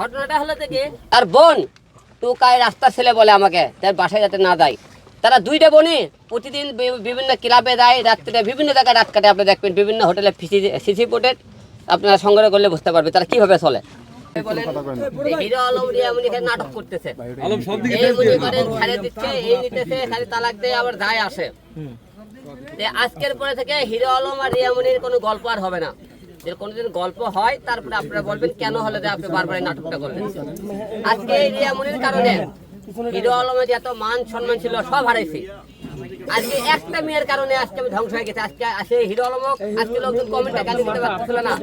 ঘটনাটা হলো থেকে তার বোন টুকায় রাস্তা ছেলে বলে আমাকে তার বাসায় যাতে না দেয় তারা দুইটা বোনই প্রতিদিন বিভিন্ন ক্লাবে দেয় রাত্রে বিভিন্ন জায়গায় রাত কাটে। আপনি দেখবেন বিভিন্ন হোটেলে সিসি পোর্টের আপনারা সংগ্রহ করলে বুঝতে পারবে তারা কীভাবে চলে। হিরো আলম রিয়া এমনি এখানে নাটক করতেছে। আলম সব দিকে এই মনে করেন ছাড়ে দিচ্ছে এই নিতেছে খালি তালাক দিয়ে আবার যায় আসে। আজকের পরে থেকে হিরো আলম আর রিয়ামনির কোনো গল্প আর হবে না। যে কোনোদিন গল্প হয়, তারপরে আপনারা বলবেন, কেন হলে আপনি বারবার এই নাটকটা করলেন? আজকে এই রিয়ামনির কারণে হিরো আলমের এত মান সম্মান ছিল, সব হারাইছি। আজকে একটা মেয়ের কারণে আজকে আমি ধ্বংস হয়ে গেছে। আজকে আসে হিরো আলমক আজকে লোকজন কমেন্টে গালি দিতে পারতেছিল না।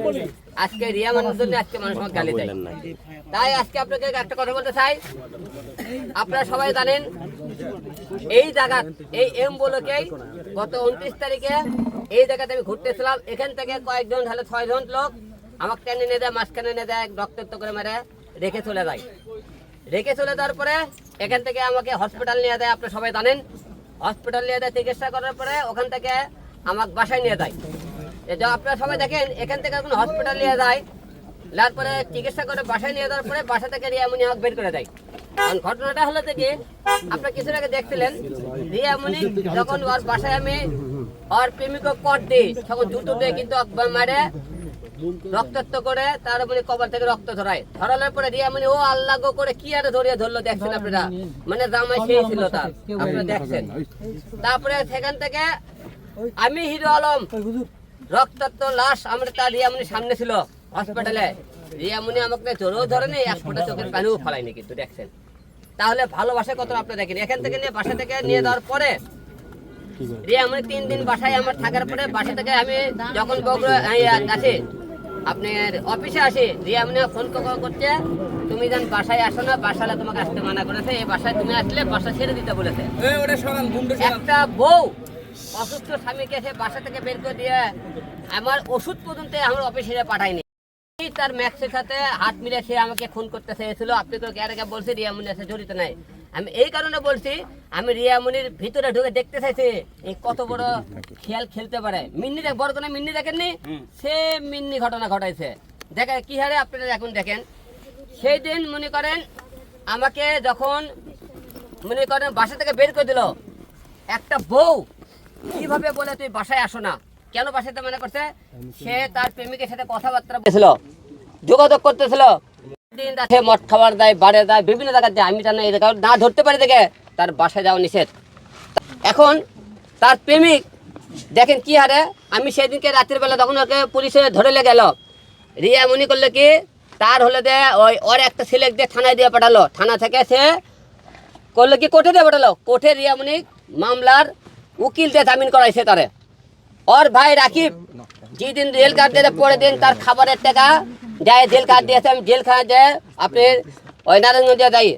আজকে রিয়া মানুষের জন্য আজকে মানুষ আমাকে গালি দেয়। তাই আজকে আপনাকে একটা কথা বলতে চাই। আপনারা সবাই জানেন, এই জায়গা, এই এম বলকেই গত উনত্রিশ তারিখে এই জায়গাতে আমি ঘুরতেছিলাম, এখান থেকে কয়েকজন তাহলে ছয়জন লোক আমাকে টেনে নিয়ে দেয় মাঝখানে নিয়ে দেয় রক্তাক্ত করে মেরে রেখে চলে যায়। রেখে চলে যাওয়ার পরে এখান থেকে আমাকে হসপিটাল নিয়ে দেয় আপনি সবাই জানেন। হসপিটাল নিয়ে দেয় চিকিৎসা করার পরে ওখান থেকে আমাকে বাসায় নিয়ে যায়। এটা আপনারা সবাই দেখেন, এখান থেকে কোনো হসপিটাল নিয়ে যায় নেওয়ার পরে চিকিৎসা করে বাসায় নিয়ে যাওয়ার পরে বাসা থেকে রিয়ামনি হক বের করে দেয়। কারণ ঘটনাটা হলো থেকে আপনারা কিছুদিন আগে দেখছিলেন রিয়ামনি যখন ওর বাসায় আমি ওর প্রেমিক কট দিই তখন জুতো দিয়ে কিন্তু মারে। রক্তাক্ত করে, তার মানে কবর থেকে রক্ত ধরায় ধরানোর পরে রিয়ামনি ও আল্লাহ গো, করে কি আরে ধরিয়ে ধরলো? দেখছেন আপনারা? মানে জামাই সেই তার। আপনারা দেখছেন? তারপরে সেখান থেকে আমি হিরো আলম। রক্তাক্ত লাশ আমরা তার রিয়ামনির সামনে ছিল হসপিটালে। রিয়ামনি আমাকে জোরেও ধরেনি, এক ফোঁটা চোখের পানিও ফলায়নি কিন্তু, দেখছেন? তাহলে ভালোবাসা কত আপনি দেখেন? এখান থেকে নিয়ে বাসা থেকে নিয়ে যাওয়ার পরে তিন দিন বাসায় আমার থাকার পরে বাসা থেকে আমি যখন বগুড়া আপনার অফিসে আসি রিয়ামনি ফোন করছে তুমি যেন বাসায় আসো না বাসালে তোমাকে আসতে মানা করেছে এই বাসায় তুমি আসলে বাসা ছেড়ে দিতে বলেছে। একটা বউ অসুস্থ স্বামীকে সে বাসা থেকে বের করে দিয়ে আমার ওষুধ পর্যন্ত আমার অফিসে পাঠায়নি। তার ম্যাক্সের সাথে হাত মিলে সে আমাকে ফোন করতে চেয়েছিল। আপনি তো গ্যারেকে বলছে রিয়ামনি আছে জড়িত নাই। আমি এই কারণে বলছি আমি রিয়ামনির ভিতরে ঢুকে দেখতে চাইছি এই কত বড় খেয়াল খেলতে পারে। মিন্নি দেখ বড় কোনো মিন্নি দেখেননি? সে মিন্নি ঘটনা ঘটাইছে। দেখে কি হারে আপনারা এখন দেখেন। সেই দিন মনে করেন আমাকে যখন মনে করেন বাসা থেকে বের করে দিল একটা বউ কীভাবে বলে তুই বাসায় আসো না? কেন বাসাতে মনে করছে? সে তার প্রেমিকের সাথে কথাবার্তা বলেছিল যোগাযোগ করতেছিল দিন রাতে খাবার দেয় বাড়ে দেয়, বিভিন্ন জায়গায় দেয় আমি জানি না ধরতে পারি দেখে তার বাসায় যাওয়া নিষেধ। এখন তার প্রেমিক, দেখেন কি হারে, আমি সেদিনকে রাতের বেলা তখন ওকে পুলিশে ধরে লে গেল। রিয়া মনে করলে কি, তার হলে দে, ওই ওর একটা ছেলে দিয়ে থানায় দিয়ে পাঠালো। থানা থেকে সে করল কি, কোর্টে দিয়ে পাঠালো। কোর্টে রিয়ামনি মামলার উকিল দিয়ে জামিন করাইছে তারে। ওর ভাই রাকিব, যেদিন কার্ড দিয়ে পরের দিন তার খাবারের টাকা যায় জেল কার্ড দিয়েছে আমি জেল খানা যায় আপনি ওই নারায়ণগঞ্জে যাই